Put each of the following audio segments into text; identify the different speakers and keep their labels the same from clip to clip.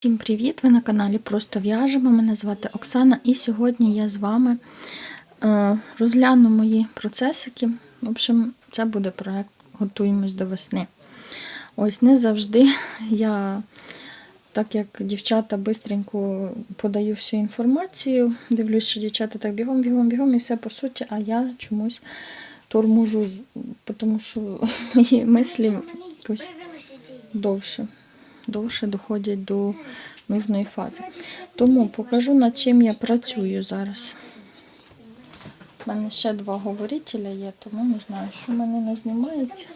Speaker 1: Всім привіт! Ви на каналі Просто в'яжемо. Мене звати Оксана, і сьогодні я з вами е, розгляну мої процесики. В общем, це буде проект Готуємось до весни. Ось не завжди я, так як дівчата бистренько подаю всю інформацію, дивлюсь, що дівчата так бігом, бігом, бігом і все по суті, а я чомусь торможу, тому що мої мислі якось довше довше доходять до нужної фази. Тому покажу, над чим я працюю зараз. У мене ще два говорителя є, тому не знаю, що в мене не знімається.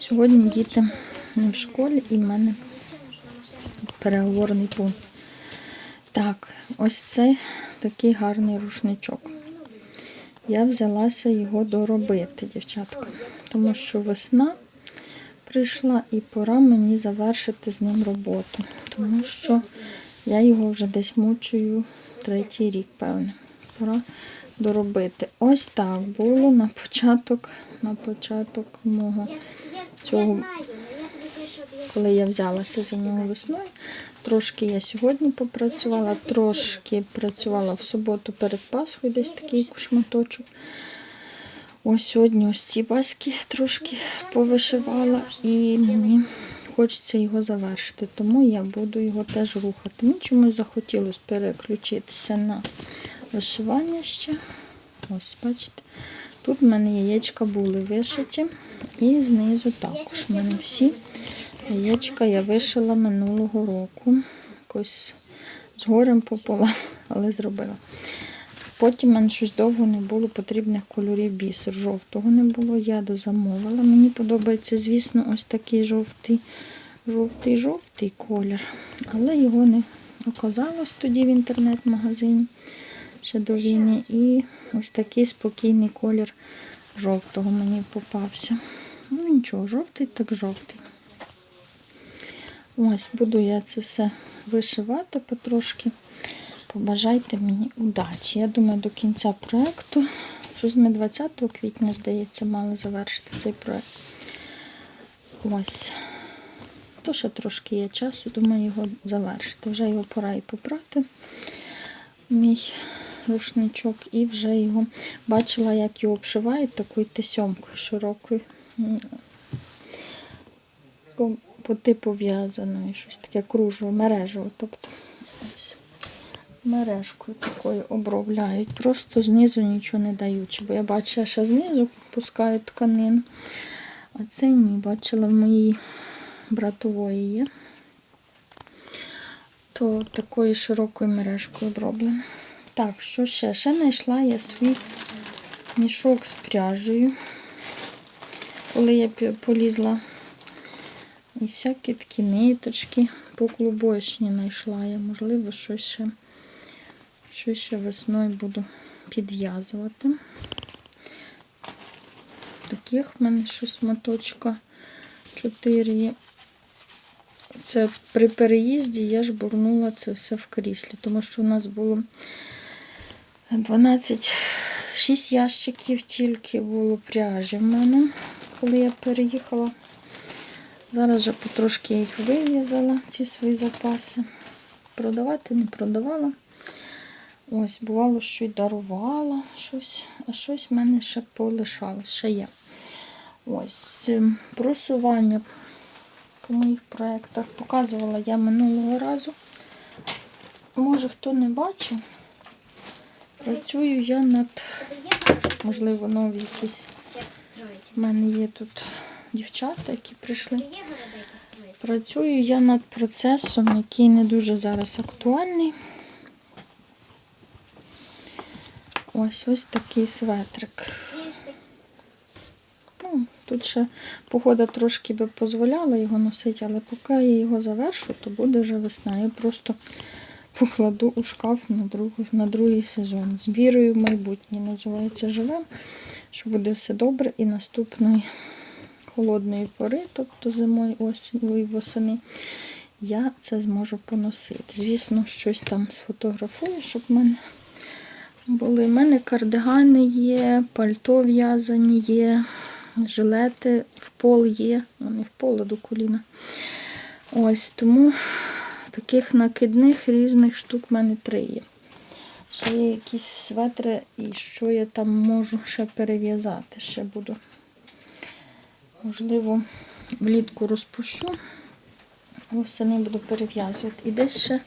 Speaker 1: Сьогодні діти в школі і в мене переговорний пункт. Так, ось цей такий гарний рушничок. Я взялася його доробити, дівчатка, тому що весна прийшла і пора мені завершити з ним роботу, тому що я його вже десь мучую третій рік, певне. Пора доробити. Ось так було на початок, на початок мого цього, коли я взялася за нього весною. Трошки я сьогодні попрацювала, трошки працювала в суботу перед Пасхою, десь такий шматочок. Ось сьогодні ось ці баски трошки повишивала, і мені хочеться його завершити, тому я буду його теж рухати. Мені чомусь захотілося переключитися на вишивання ще. Ось, бачите, тут в мене яєчка були вишиті, і знизу також. У мене всі яєчка я вишила минулого року. Якось з горем пополам, але зробила. Потім в мене щось довго не було потрібних кольорів бісер. Жовтого не було, я дозамовила. Мені подобається, звісно, ось такий жовтий, жовтий, жовтий колір. Але його не оказалось тоді в інтернет-магазині ще до війни. І ось такий спокійний колір жовтого мені попався. Ну нічого, жовтий так жовтий. Ось, буду я це все вишивати потрошки. Побажайте мені удачі. Я думаю, до кінця проєкту, щось ми 20 квітня, здається, мали завершити цей проєкт. Ось. То ще трошки є часу, думаю, його завершити. Вже його пора і попрати. Мій рушничок, і вже його бачила, як його обшивають такою тесьомкою широкою. По, по типу в'язаної, щось таке кружево, мережево. Тобто, ось мережкою такою обробляють. Просто знизу нічого не даючи. Бо я бачила, що знизу пускають тканину. А це ні, бачила в моїй братової є. То такою широкою мережкою оброблено. Так, що ще? Ще знайшла я свій мішок з пряжею. Коли я полізла і всякі такі ниточки по клубочні знайшла я, можливо, щось ще. Що ще весною буду підв'язувати. Таких в мене щось моточка 4 є. Це при переїзді я ж бурнула це все в кріслі, тому що у нас було 12, 6 ящиків тільки було пряжі в мене, коли я переїхала. Зараз вже потрошки їх вив'язала, ці свої запаси. Продавати не продавала. Ось, бувало, що й дарувала щось, а щось в мене ще полишалось, ще є. Ось, ем, просування по моїх проєктах показувала я минулого разу. Може, хто не бачив, працюю я над, можливо, нові якісь. У мене є тут дівчата, які прийшли. Працюю я над процесом, який не дуже зараз актуальний. Ось ось такий светрик. Ну, Тут ще погода трошки би дозволяла його носити, але поки я його завершу, то буде вже весна. Я просто покладу у шкаф на другий, на другий сезон. З вірою в майбутнє називається живем, що буде все добре і наступної холодної пори, тобто зимою осінь восени, я це зможу поносити. Звісно, щось там сфотографую, щоб в мене були. У мене кардигани є, пальто в'язані є, жилети в пол є, вони в поло до коліна. Ось тому таких накидних різних штук в мене три є. Ще є якісь светри, і що я там можу ще перев'язати. Ще буду. Можливо, влітку розпущу, восени буду перев'язувати. І десь ще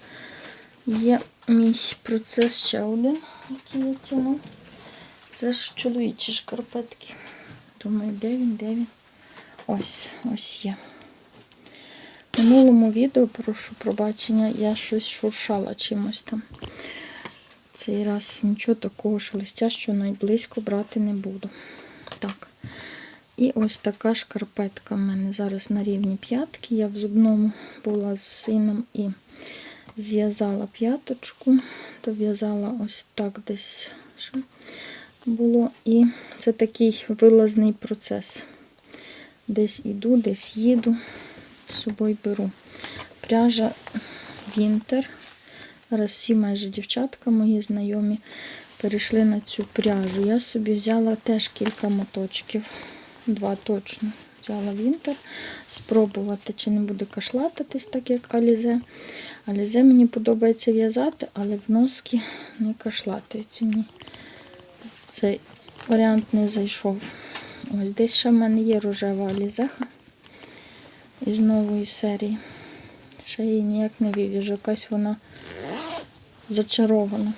Speaker 1: є мій процес ще один, який я тяну. Це ж чоловічі шкарпетки. Думаю, де він, де він? Ось, ось є. В минулому відео, прошу пробачення, я щось шуршала чимось там. Цей раз нічого такого шелестящого найблизько брати не буду. Так. І ось така шкарпетка в мене зараз на рівні п'ятки. Я в зубному була з сином і зв'язала п'яточку, дов'язала ось так десь ще було. І це такий вилазний процес. Десь іду, десь їду, з собою беру. Пряжа Вінтер. Зараз всі майже дівчатка мої знайомі перейшли на цю пряжу. Я собі взяла теж кілька моточків, два точно. Взяла Вінтер, спробувати, чи не буде кашлататись, так як Алізе. Алізе мені подобається в'язати, але в носки не кашлатується мені. Цей варіант не зайшов. Ось десь ще в мене є рожева алізеха із нової серії. Ще її ніяк не вивіжу, якась вона зачарована.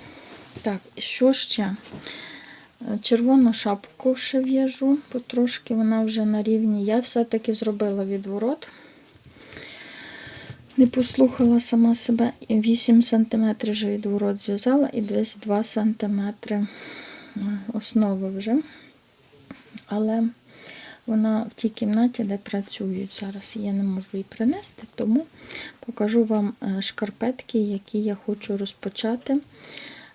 Speaker 1: Так, і що ще? Червону шапку ще в'яжу, потрошки вона вже на рівні. Я все-таки зробила відворот. Не послухала сама себе. 8 см вже відворот зв'язала і десь 2 см основи вже. Але вона в тій кімнаті, де працюють зараз. Я не можу її принести, тому покажу вам е, шкарпетки, які я хочу розпочати е,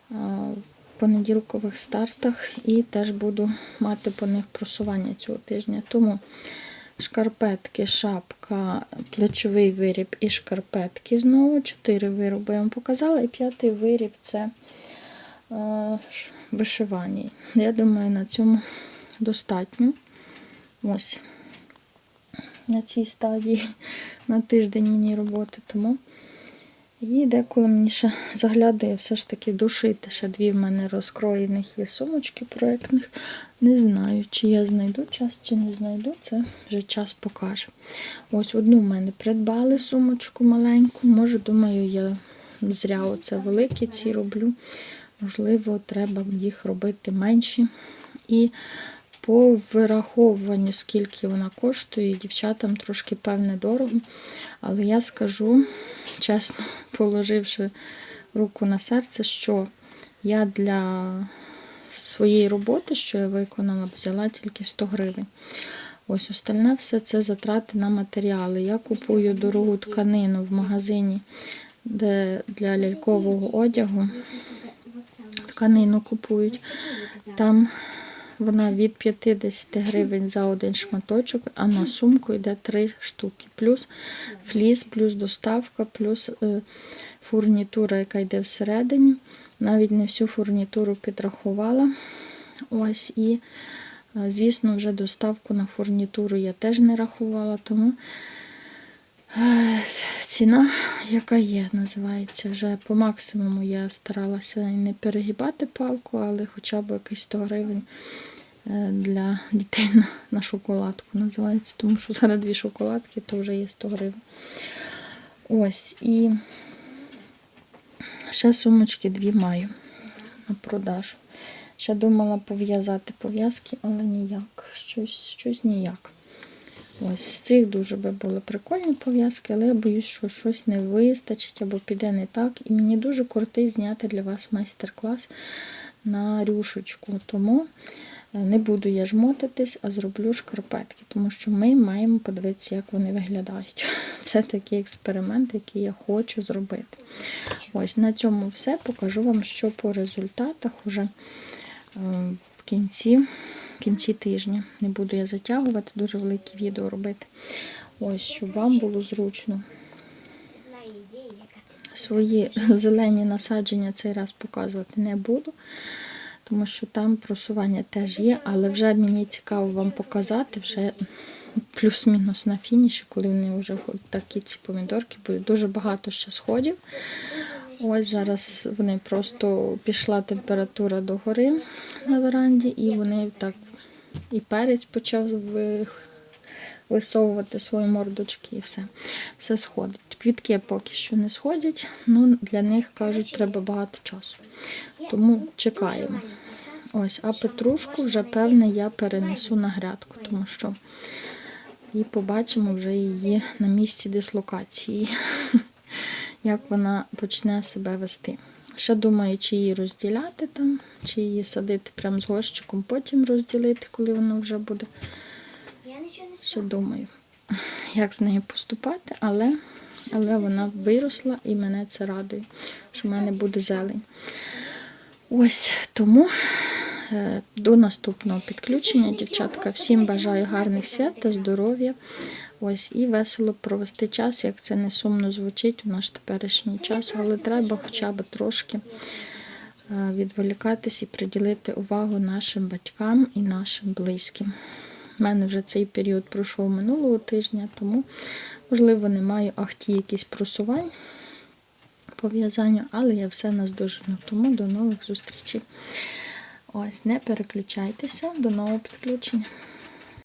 Speaker 1: в понеділкових стартах, і теж буду мати по них просування цього тижня. Тому шкарпетки, шапка, плечовий виріб і шкарпетки знову. Чотири вироби я вам показала, і п'ятий виріб це е, вишивання. Я думаю, на цьому достатньо. Ось на цій стадії на тиждень мені роботи, тому і деколи мені ще заглядає все ж таки душити. Ще дві в мене розкроєних є сумочки проєктних. Не знаю, чи я знайду час, чи не знайду, це вже час покаже. Ось одну в мене придбали сумочку маленьку. Може, думаю, я зря оце великі ці роблю. Можливо, треба їх робити менші. І по вираховуванню, скільки вона коштує, дівчатам трошки певне дорого. Але я скажу, чесно, положивши руку на серце, що я для своєї роботи, що я виконала, взяла тільки 100 гривень. Ось остальне все це затрати на матеріали. Я купую дорогу тканину в магазині де для лялькового одягу. Тканину купують. Там вона від 50 гривень за один шматочок, а на сумку йде 3 штуки. Плюс фліс, плюс доставка, плюс е, фурнітура, яка йде всередині. Навіть не всю фурнітуру підрахувала. Ось і, е, звісно, вже доставку на фурнітуру я теж не рахувала, тому е, ціна, яка є, називається. Вже по максимуму я старалася не перегибати палку, але хоча б якийсь 100 гривень для дітей на, на шоколадку називається. Тому що зараз дві шоколадки, то вже є 100 гривень. Ось, і ще сумочки дві маю на продажу. Ще думала пов'язати пов'язки, але ніяк. Щось, щось ніяк. Ось з цих дуже би були прикольні пов'язки, але я боюсь, що щось не вистачить або піде не так. І мені дуже кортить зняти для вас майстер-клас на рюшечку. Тому е, не буду я жмотитись, а зроблю шкарпетки, тому що ми маємо подивитися, як вони виглядають. Це такий експеримент, який я хочу зробити. Ось на цьому все. Покажу вам, що по результатах уже е, в кінці в кінці тижня. Не буду я затягувати, дуже велике відео робити. Ось, щоб вам було зручно. Свої зелені насадження цей раз показувати не буду, тому що там просування теж є, але вже мені цікаво вам показати, вже плюс-мінус на фініші, коли вони вже такі ці помідорки, бо дуже багато ще сходів. Ось зараз вони просто пішла температура до гори на веранді, і вони так і перець почав висовувати свої мордочки, і все. Все сходить. Квітки поки що не сходять, ну для них кажуть, треба багато часу. Тому чекаємо. Ось, а петрушку вже певне я перенесу на грядку, тому що і побачимо вже її на місці дислокації, як вона почне себе вести. Ще думаю, чи її розділяти там, чи її садити прямо з горщиком, потім розділити, коли вона вже буде. Ще думаю, як з нею поступати, але, але вона виросла і мене це радує, що в мене буде зелень. Ось тому до наступного підключення, дівчатка. Всім бажаю гарних свят та здоров'я. Ось і весело провести час, як це не сумно звучить у наш теперішній час, але треба хоча б трошки е, відволікатись і приділити увагу нашим батькам і нашим близьким. У мене вже цей період пройшов минулого тижня, тому, можливо, не маю ахті якісь просувань по в'язанню, але я все наздожену. Тому до нових зустрічей. Ось, не переключайтеся, до нового підключення.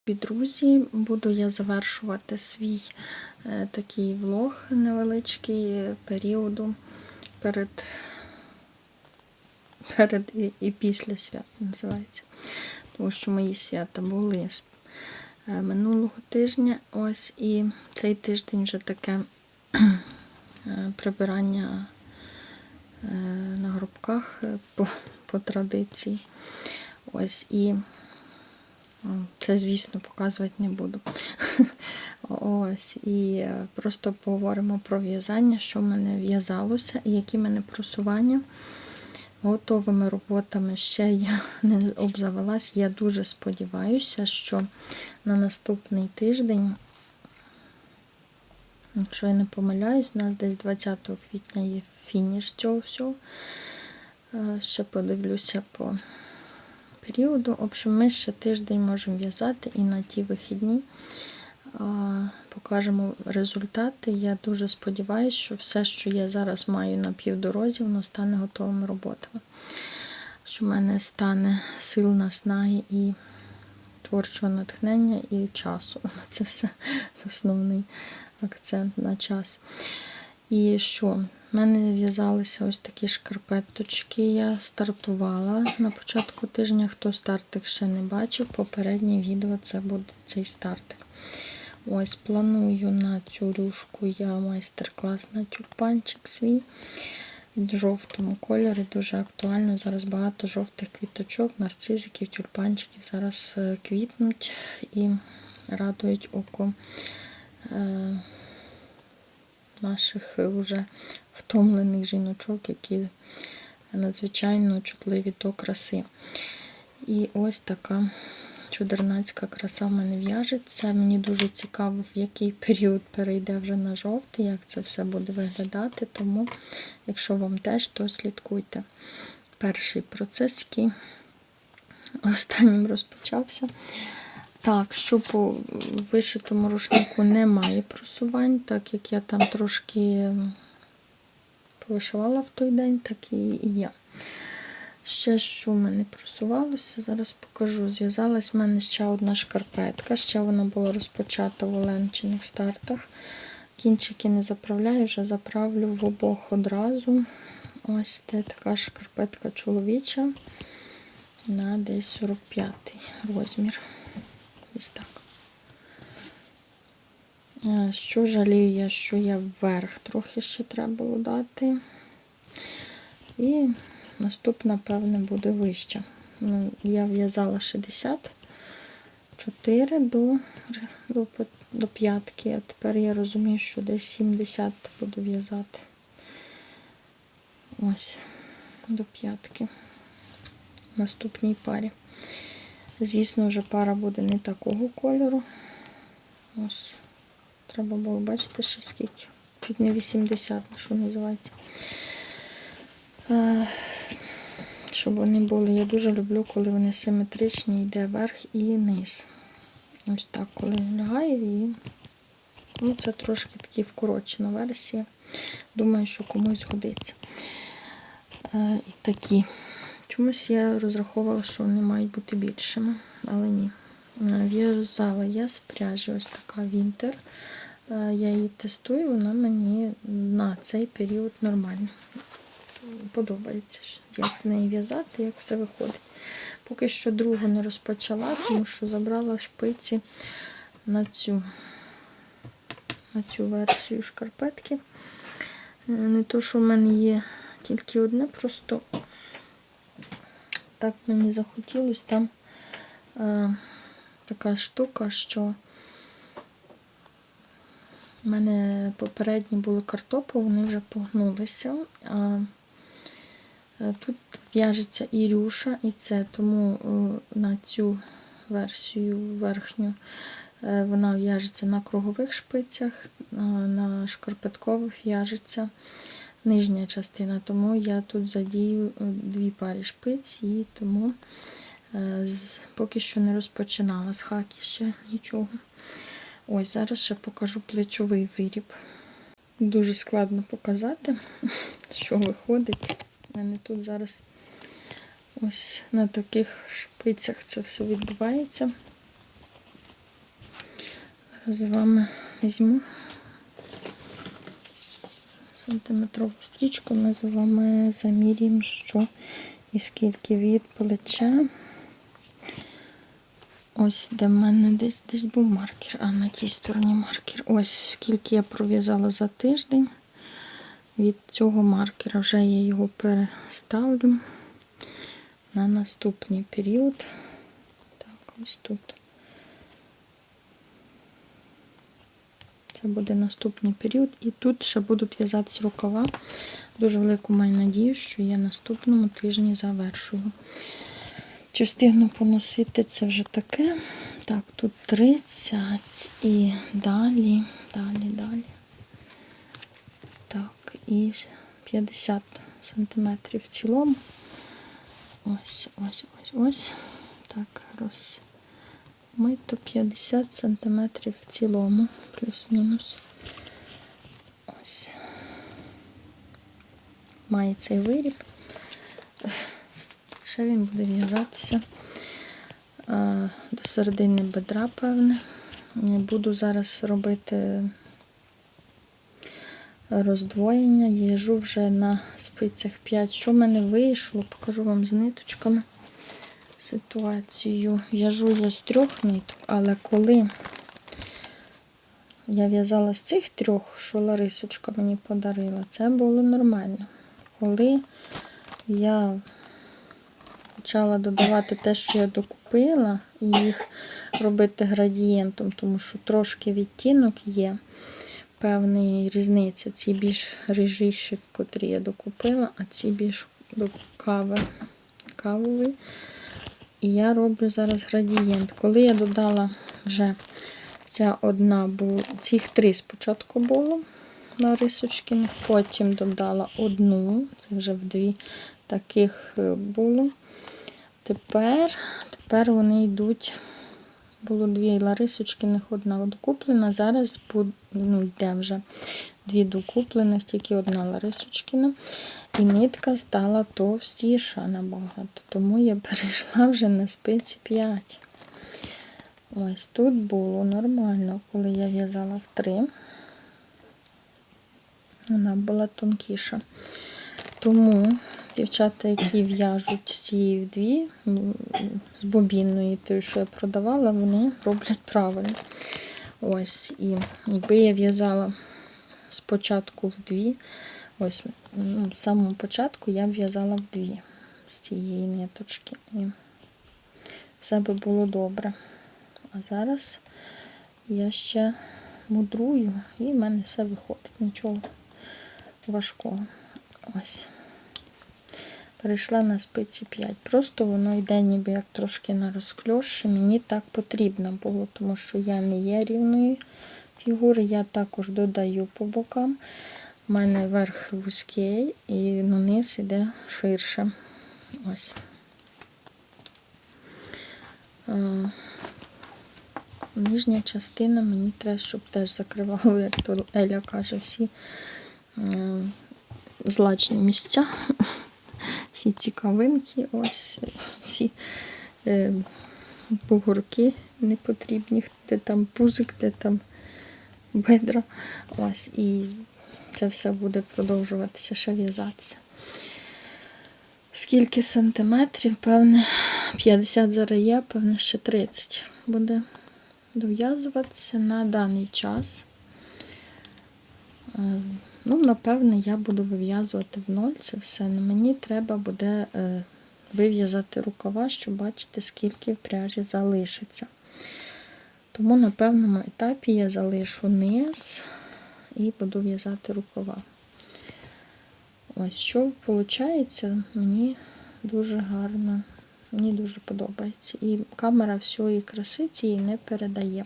Speaker 1: Друзі, буду я завершувати свій е, такий влог невеличкий періоду перед, перед і, і після свят називається. Тому що мої свята були з е, минулого тижня. Ось і цей тиждень вже таке е, прибирання е, на гробках е, по, по традиції. Ось і це, звісно, показувати не буду. Ось, і е, просто поговоримо про в'язання, що в мене в'язалося і які в мене просування. Готовими роботами ще я не обзавелась. Я дуже сподіваюся, що на наступний тиждень, якщо я не помиляюсь, у нас десь 20 квітня є фініш цього всього. Е, Ще подивлюся по періоду. В общем, ми ще тиждень можемо в'язати і на ті вихідні покажемо результати. Я дуже сподіваюся, що все, що я зараз маю на півдорозі, воно стане готовими роботами. Що в мене стане сил наснаги і творчого натхнення і часу. Це все основний акцент на час. І що? В мене в'язалися ось такі шкарпеточки. Я стартувала на початку тижня. Хто стартик ще не бачив, попереднє відео це буде цей стартик. Ось планую на цю рюшку я майстер-клас на тюльпанчик свій. В жовтому кольорі дуже актуально. Зараз багато жовтих квіточок, нарцизиків, тюльпанчиків зараз е, квітнуть і радують око е, наших вже втомлених жіночок, які надзвичайно чутливі до краси. І ось така чудернацька краса в мене в'яжеться. Мені дуже цікаво, в який період перейде вже на жовтий, як це все буде виглядати. Тому, якщо вам теж, то слідкуйте. Перший процес, який останнім розпочався. Так, що по вишитому рушнику немає просувань, так як я там трошки повишивала в той день, так і я. Ще що в мене просувалося, зараз покажу. Зв'язалась в мене ще одна шкарпетка, ще вона була розпочата в оленчиних стартах. Кінчики не заправляю, вже заправлю в обох одразу. Ось це така шкарпетка чоловіча на десь 45 розмір. Ось так. Е, Що жалію я, що я вверх трохи ще треба було. І наступна, певне, буде вища. Ну, я в'язала 64 до, до, до п'ятки, а тепер я розумію, що десь 70 буду в'язати. Ось, до п'ятки. В наступній парі. Звісно, вже пара буде не такого кольору. Ось. Треба було бачити ще скільки. Чуть не 80, що називається. Е, Щоб вони були. Я дуже люблю, коли вони симетричні, йде верх і низ. Ось так, коли лягає і ну, це трошки такі вкорочена версія. Думаю, що комусь годиться. Е, і такі. Чомусь я розраховувала, що вони мають бути більшими, але ні. Е, В'язала я з пряжі ось така Вінтер. Е, Я її тестую, вона мені на цей період нормальна. Подобається, як з неї в'язати, як все виходить. Поки що другу не розпочала, тому що забрала шпиці на цю, на цю версію шкарпетки. Е, Не то, що в мене є тільки одне, просто так мені захотілося там е, така штука, що в мене попередні були картопи, вони вже погнулися. А е, тут в'яжеться і рюша, і це, тому е, на цю версію верхню е, вона в'яжеться на кругових шпицях, на шкарпеткових в'яжеться нижня частина. Тому я тут задію е, дві пари шпиць і тому е, поки що не розпочинала з хаки ще нічого. Ось зараз ще покажу плечовий виріб. Дуже складно показати, що виходить. У мене тут зараз ось на таких шпицях це все відбувається. Зараз з вами візьму сантиметрову стрічку, ми з вами замірюємо, що і скільки від плеча. Ось де в мене десь десь був маркер, а на тій стороні маркер. Ось скільки я пров'язала за тиждень. Від цього маркера вже я його переставлю на наступний період. Так, ось тут. Це буде наступний період. І тут ще будуть в'язатися рукава. Дуже велику маю надію, що я наступному тижні завершую. Чи встигну поносити це вже таке? Так, тут 30 і далі, далі, далі. Так, і 50 сантиметрів в цілому. Ось, ось, ось, ось. Так, роз. Мито 50 сантиметрів в цілому, плюс-мінус. Має цей виріб. Ще він буде в'язатися до середини бедра, певне. Буду зараз робити роздвоєння. Їжу вже на спицях 5. Що в мене вийшло, покажу вам з ниточками ситуацію. В'яжу я з трьох ниток, але коли я в'язала з цих трьох, що Ларисочка мені подарила, це було нормально. Коли я почала додавати те, що я докупила, і їх робити градієнтом, тому що трошки відтінок є певної різниці. Ці більш рижіші, котрі я докупила, а ці більш до кави, кавові. І я роблю зараз градієнт. Коли я додала вже ця одна, бу- цих три спочатку було на рисочки, потім додала одну, це вже в дві таких е, було. Тепер, тепер вони йдуть. Було дві Ларисочкиних, одна докуплена. Зараз ну, йде вже дві докуплених, тільки одна Ларисочкина. І нитка стала товстіша набагато. Тому я перейшла вже на спиці 5. Ось тут було нормально, коли я в'язала в 3. Вона була тонкіша. Тому дівчата, які в'яжуть з цієї в дві, з бобінної, тої, що я продавала, вони роблять правильно. Ось, і якби я в'язала спочатку в дві, ось ну, з самого початку я в'язала в дві з цієї ниточки. І все би було добре. А зараз я ще мудрую, і в мене все виходить. Нічого важкого. Ось. Перейшла на спиці 5. Просто воно йде ніби як трошки на розкльош. Мені так потрібно було, тому що я не є рівної фігури. Я також додаю по бокам. У мене верх вузький і на низ іде ширше. Ось. Е, нижня частина мені треба, щоб теж закривало, як то Еля каже, всі е, злачні місця, всі цікавинки, ось всі е, бугорки непотрібні, де там пузик, де там бедра. Ось, і це все буде продовжуватися ще в'язатися. Скільки сантиметрів? Певне, 50 зараз є, певне, ще 30 буде дов'язуватися на даний час. Е, Ну, напевне, я буду вив'язувати в ноль це все. Мені треба буде е, вив'язати рукава, щоб бачити, скільки в пряжі залишиться. Тому на певному етапі я залишу низ і буду в'язати рукава. Ось що виходить, мені дуже гарно, мені дуже подобається. І камера всієї краси цієї не передає.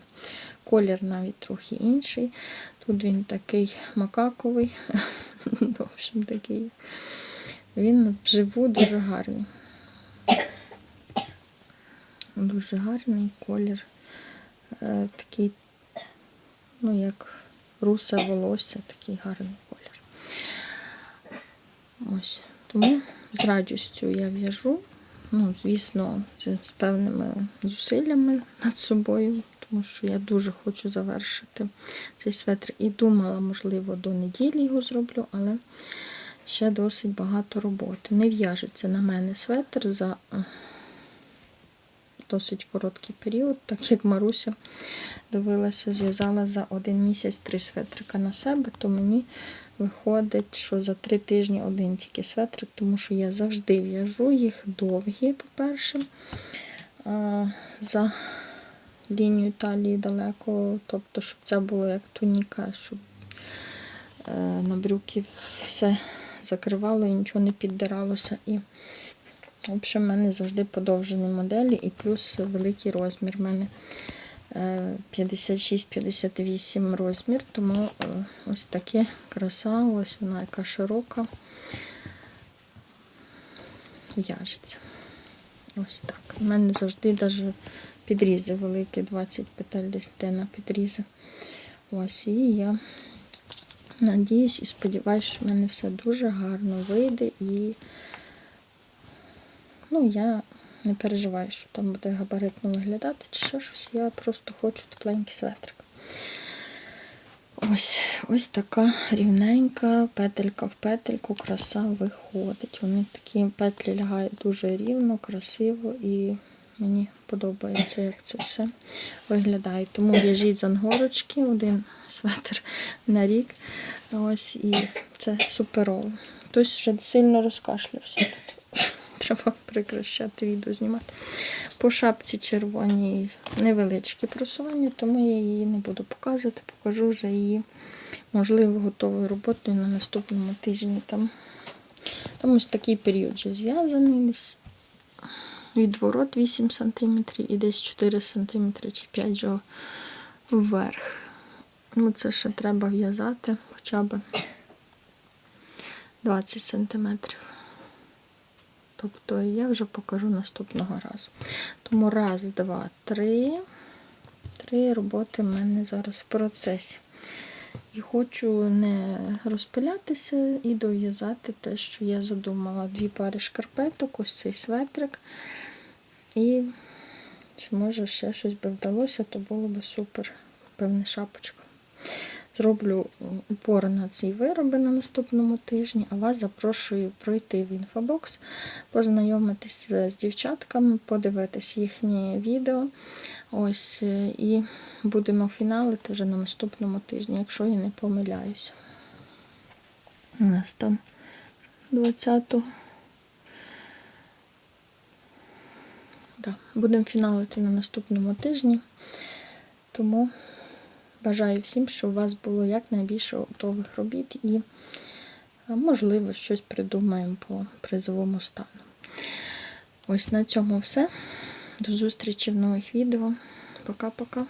Speaker 1: Колір навіть трохи інший. Тут він такий макаковий, в общем, такий. Він вживу дуже гарний. Дуже гарний колір. Е, такий, ну, як русе волосся, такий гарний колір. Ось. Тому з радістю я в'яжу. Ну, звісно, з певними зусиллями над собою, тому що я дуже хочу завершити цей светр. І думала, можливо, до неділі його зроблю, але ще досить багато роботи. Не в'яжеться на мене светр за досить короткий період, так як Маруся дивилася, зв'язала за один місяць три светрика на себе, то мені виходить, що за три тижні один тільки светрик, тому що я завжди в'яжу їх довгі, по-перше, за лінію талії далеко, тобто, щоб це було як туніка, щоб е, на брюки все закривало і нічого не піддиралося. І в общем, в мене завжди подовжені моделі і плюс великий розмір. У мене е, 56-58 розмір, тому е, ось таке краса, ось вона яка широка в'яжеться. Ось так. У мене завжди навіть підрізи великі, 20 петель десь йде на підрізи. Ось, і я надіюсь і сподіваюся, що в мене все дуже гарно вийде і Ну, я не переживаю, що там буде габаритно виглядати чи ще щось. Я просто хочу тепленький светрик. Ось ось така рівненька петелька в петельку, краса виходить. Вони такі петлі лягають дуже рівно, красиво і мені подобається, як це все виглядає. Тому в'яжіть з ангорочки, один светр на рік. Ось і це суперово. Хтось вже сильно розкашлявся тут. Треба прекращати відео знімати. По шапці червоній невеличкі просування, тому я її не буду показувати, покажу вже її, можливо, готовою роботою на наступному тижні. Там, там ось такий період вже зв'язаний. Відворот 8 см і десь 4 см чи 5 вже вверх. Ну, це ще треба в'язати хоча б 20 сантиметрів. Тобто я вже покажу наступного разу. Тому раз, два, три. Три роботи в мене зараз в процесі. І хочу не розпилятися і дов'язати те, що я задумала. Дві пари шкарпеток, ось цей светрик. І чи може ще щось би вдалося, то було б супер. Певне шапочка. Зроблю упор на ці вироби на наступному тижні, а вас запрошую пройти в інфобокс, познайомитися з дівчатками, подивитись їхні відео. Ось, е, І будемо фіналити вже на наступному тижні, якщо я не помиляюся. У нас там 20-го. Да, будемо фіналити на наступному тижні. Тому Бажаю всім, щоб у вас було якнайбільше готових робіт і, можливо, щось придумаємо по призовому стану. Ось на цьому все. До зустрічі в нових відео. Пока-пока.